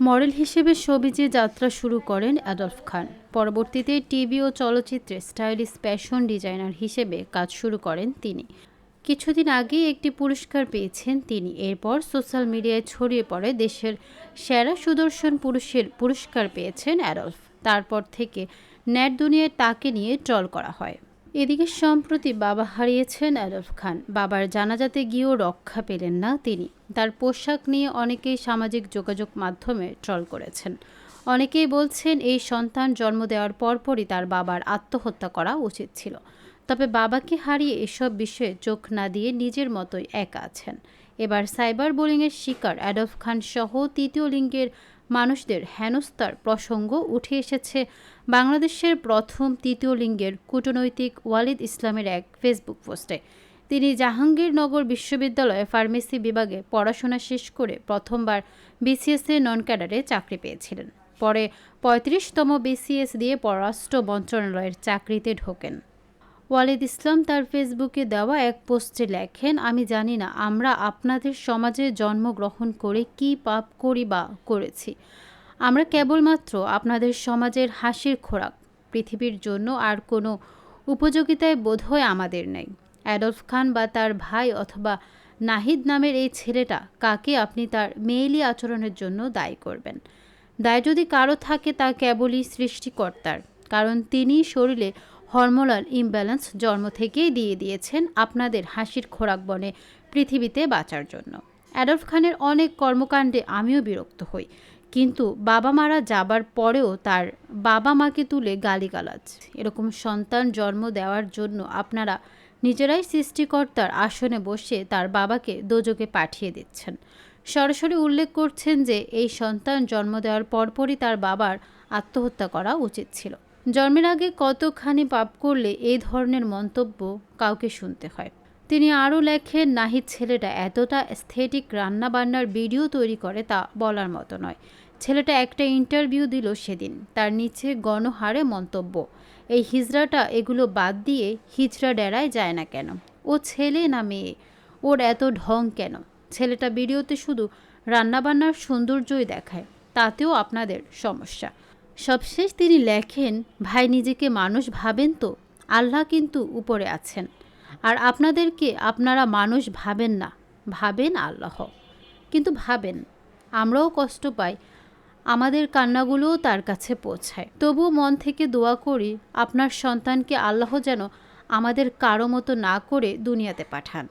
Model হিসেবে সবিজে যাত্রা শুরু করেন অ্যাডলফ খান। পরবর্তীতে টিভি ও চলচ্চিত্রে স্টাইলিশ ফ্যাশন ডিজাইনার হিসেবে কাজ শুরু করেন তিনি। কিছুদিন আগে একটি পুরস্কার পেয়েছেন তিনি। এরপর সোশ্যাল মিডিয়ায় ছড়িয়ে পড়ে দেশের সেরা সুদর্শন পুরুষের পুরস্কার পেয়েছেন অ্যাডলফ। তারপর থেকে নেট দুনিয়ায় তাকে নিয়ে ট্রল করা হয়। এদিকে সম্প্রতি বাবা হারিয়েছেন অ্যাডলফ খান। বাবার জানাজাতে গিয়েও রক্ষা পেলেন না তিনি। তার পোশাক নিয়ে অনেকেই সামাজিক যোগাযোগ মাধ্যমে ট্রল করেছেন। অনেকেই বলছেন এই সন্তান জন্ম দেওয়ার পরপরই তার বাবার আত্মহত্যা করা উচিত ছিল। তবে বাবাকে হারিয়ে এসব বিষয়ে চোখ না দিয়ে নিজের মতোই একা আছেন। এবার সাইবার বোলিংয়ের শিকার অ্যাডলফ খান সহ তৃতীয় লিঙ্গের মানুষদের হেনস্থার প্রসঙ্গ উঠে এসেছে বাংলাদেশের প্রথম তৃতীয় লিঙ্গের কূটনৈতিক ওয়ালিদ ইসলামের এক ফেসবুক পোস্টে। তিনি জাহাঙ্গীরনগর বিশ্ববিদ্যালয়ে ফার্মেসি বিভাগে পড়াশোনা শেষ করে প্রথমবার বিসিএসে নন ক্যাডারে চাকরি পেয়েছিলেন। পরে পঁয়ত্রিশতম বিসিএস দিয়ে পররাষ্ট্র মন্ত্রণালয়ের চাকরিতে ঢোকেন। ওয়ালিদ ইসলাম তার ফেসবুকে দেওয়া এক পোস্টে লেখেন, আমি জানি না, আমরা আপনাদের সমাজে জন্মগ্রহণ করে কি পাপ করি বা করেছি। আমরা কেবলমাত্র আপনাদের সমাজের হাসির খোরাক, পৃথিবীর জন্য আর কোনো উপযোগিতায় বোধহয় আমাদের নেই। অ্যাডলফ খান বা তার ভাই অথবা নাহিদ নামের এই ছেলেটা কাকে আপনি তার মেয়েলি আচরণের জন্য দায়ী করবেন? দায় যদি কারও থাকে তা কেবলই সৃষ্টিকর্তার, কারণ তিনি শরীরে হরমোনাল ইমব্যালেন্স জন্ম থেকেই দিয়ে দিয়েছেন আপনাদের হাসির খোরাক বনে পৃথিবীতে বাঁচার জন্য। অ্যাডলফ খানের অনেক কর্মকাণ্ডে আমিও বিরক্ত হই, কিন্তু বাবা মারা যাবার পরেও তার বাবা মাকে তুলে গালিগালাজ। এরকম সন্তান জন্ম দেওয়ার জন্য আপনারা নিজেরাই সৃষ্টিকর্তার আসনে বসে তার বাবাকে দোজকে পাঠিয়ে দিচ্ছেন। সরাসরি উল্লেখ করছেন যে, এই সন্তান জন্ম দেওয়ার পরপরই তার বাবার আত্মহত্যা করা উচিত ছিল। জন্মের আগে কতখানি পাপ করলে এই ধরনের মন্তব্য কাউকে শুনতে হয়? তিনি আরও লেখেন, নাহিদ ছেলেটা এতটা স্থেটিক রান্নাবান্নার ভিডিও তৈরি করে তা বলার মতো নয়। ছেলেটা একটা ইন্টারভিউ দিল সেদিন। তার নিচে গণহারে মন্তব্য। এই হিজড়াটা এগুলো বাদ দিয়ে হিজড়া ডেরায় যায় না কেন? ও ছেলে না মেয়ে? ওর এত ঢং কেন? ছেলেটা ভিডিওতে শুধু রান্নাবান্নার সৌন্দর্যই দেখায়। তাতেও আপনাদের সমস্যা। সবশেষ তিনি লেখেন, ভাই নিজেকে মানুষ ভাবেন তো, আল্লাহ কিন্তু উপরে আছেন। আর আপনাদেরকে আপনারা মানুষ ভাবেন না, ভাবেন আল্লাহ। কিন্তু ভাবেন, আমরাও কষ্ট পাই, আমাদের কান্নাগুলোও তার কাছে পৌঁছায়। তবুও মন থেকে দোয়া করি, আপনার সন্তানকে আল্লাহ যেন আমাদের কারও মতো না করে দুনিয়াতে পাঠান।